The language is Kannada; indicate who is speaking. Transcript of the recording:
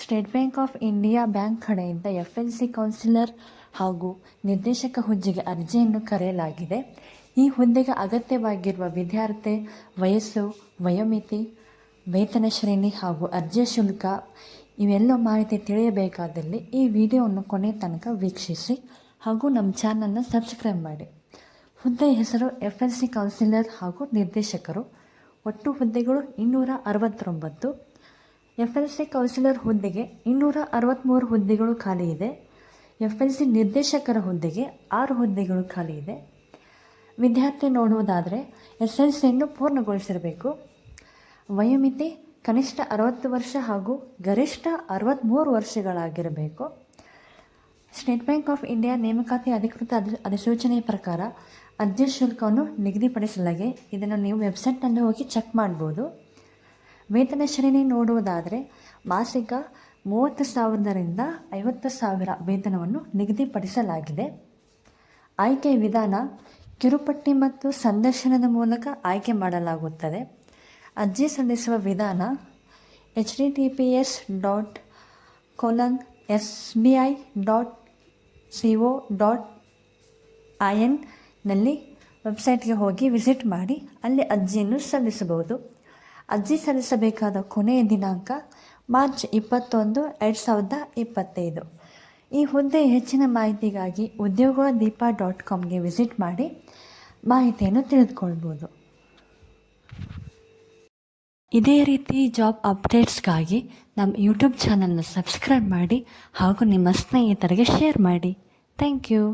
Speaker 1: State Bank of India bank ಕಡೆಯಿಂದ ಎಫ್ ಎಲ್ ಸಿ ಕೌನ್ಸಿಲರ್ ಹಾಗೂ ನಿರ್ದೇಶಕ ಹುದ್ದೆಗೆ ಅರ್ಜಿಯನ್ನು ಕರೆಯಲಾಗಿದೆ. ಈ ಹುದ್ದೆಗೆ ಅಗತ್ಯವಾಗಿರುವ ವಿದ್ಯಾರ್ಥಿ, ವಯಸ್ಸು, ವಯೋಮಿತಿ, ವೇತನ ಶ್ರೇಣಿ ಹಾಗೂ ಅರ್ಜಿಯ ಶುಲ್ಕ ಇವೆಲ್ಲ ಮಾಹಿತಿ ತಿಳಿಯಬೇಕಾದಲ್ಲಿ ಈ ವಿಡಿಯೋವನ್ನು ಕೊನೆ ತನಕ ವೀಕ್ಷಿಸಿ ಹಾಗೂ ನಮ್ಮ ಚಾನಲ್ನ ಸಬ್ಸ್ಕ್ರೈಬ್ ಮಾಡಿ. ಹುದ್ದೆ ಹೆಸರು ಎಫ್ ಎಲ್ ಸಿ ಕೌನ್ಸಿಲರ್ ಹಾಗೂ ನಿರ್ದೇಶಕರು. ಒಟ್ಟು ಹುದ್ದೆಗಳು ಇನ್ನೂರ ಅರವತ್ತೊಂಬತ್ತು. ಎಫ್ ಎಲ್ ಸಿ ಕೌನ್ಸಿಲರ್ ಹುದ್ದೆಗೆ ಇನ್ನೂರ ಅರವತ್ತ್ಮೂರು ಹುದ್ದೆಗಳು ಖಾಲಿ ಇದೆ. ಎಫ್ ಎಲ್ ಸಿ ನಿರ್ದೇಶಕರ ಹುದ್ದೆಗೆ ಆರು ಹುದ್ದೆಗಳು ಖಾಲಿ ಇದೆ. ವಿದ್ಯಾರ್ಥಿ ನೋಡುವುದಾದರೆ ಎಸ್ ಎಲ್ ಸಿಯನ್ನು ಪೂರ್ಣಗೊಳಿಸಿರಬೇಕು. ವಯೋಮಿತಿ ಕನಿಷ್ಠ ಅರವತ್ತು ವರ್ಷ ಹಾಗೂ ಗರಿಷ್ಠ ಅರವತ್ತ್ಮೂರು ವರ್ಷಗಳಾಗಿರಬೇಕು. ಸ್ಟೇಟ್ ಬ್ಯಾಂಕ್ ಆಫ್ ಇಂಡಿಯಾ ನೇಮಕಾತಿ ಅಧಿಕೃತ ಅಧಿ, ಅಧಿಸೂಚನೆಯ ಪ್ರಕಾರ ಅರ್ಜಿ ಶುಲ್ಕವನ್ನು ನಿಗದಿಪಡಿಸಲಾಗಿದೆ. ಇದನ್ನು ನೀವು ವೆಬ್ಸೈಟ್ನಲ್ಲಿ ಹೋಗಿ ಚೆಕ್ ಮಾಡ್ಬೋದು. ವೇತನ ಶ್ರೇಣಿ ನೋಡುವುದಾದರೆ ಮಾಸಿಕ ಮೂವತ್ತು ಸಾವಿರದರಿಂದ ಐವತ್ತು ಸಾವಿರ ವೇತನವನ್ನು ನಿಗದಿಪಡಿಸಲಾಗಿದೆ. ಆಯ್ಕೆ ವಿಧಾನ ಕಿರುಪಟ್ಟಿ ಮತ್ತು ಸಂದರ್ಶನದ ಮೂಲಕ ಆಯ್ಕೆ ಮಾಡಲಾಗುತ್ತದೆ. ಅರ್ಜಿ ಸಲ್ಲಿಸುವ ವಿಧಾನ H D T P S dot colon S B I dot C O dot I ಎನ್ನಲ್ಲಿ ವೆಬ್ಸೈಟ್ಗೆ ಹೋಗಿ ವಿಸಿಟ್ ಮಾಡಿ ಅಲ್ಲಿ ಅರ್ಜಿಯನ್ನು ಸಲ್ಲಿಸಬಹುದು. ಅರ್ಜಿ ಸಲ್ಲಿಸಬೇಕಾದ ಕೊನೆಯ ದಿನಾಂಕ ಮಾರ್ಚ್ ಇಪ್ಪತ್ತೊಂದು, ಎರಡು ಸಾವಿರದ ಇಪ್ಪತ್ತೈದು. ಈ ಹುದ್ದೆ ಹೆಚ್ಚಿನ ಮಾಹಿತಿಗಾಗಿ ಉದ್ಯೋಗ ದೀಪ ಡಾಟ್ ಕಾಮ್ಗೆ ವಿಸಿಟ್ ಮಾಡಿ ಮಾಹಿತಿಯನ್ನು ತಿಳಿದುಕೊಳ್ಬೋದು. ಇದೇ ರೀತಿ ಜಾಬ್ ಅಪ್ಡೇಟ್ಸ್ಗಾಗಿ ನಮ್ಮ ಯೂಟ್ಯೂಬ್ ಚಾನಲ್ನ ಸಬ್ಸ್ಕ್ರೈಬ್ ಮಾಡಿ ಹಾಗೂ ನಿಮ್ಮ ಸ್ನೇಹಿತರಿಗೆ ಶೇರ್ ಮಾಡಿ. Thank you.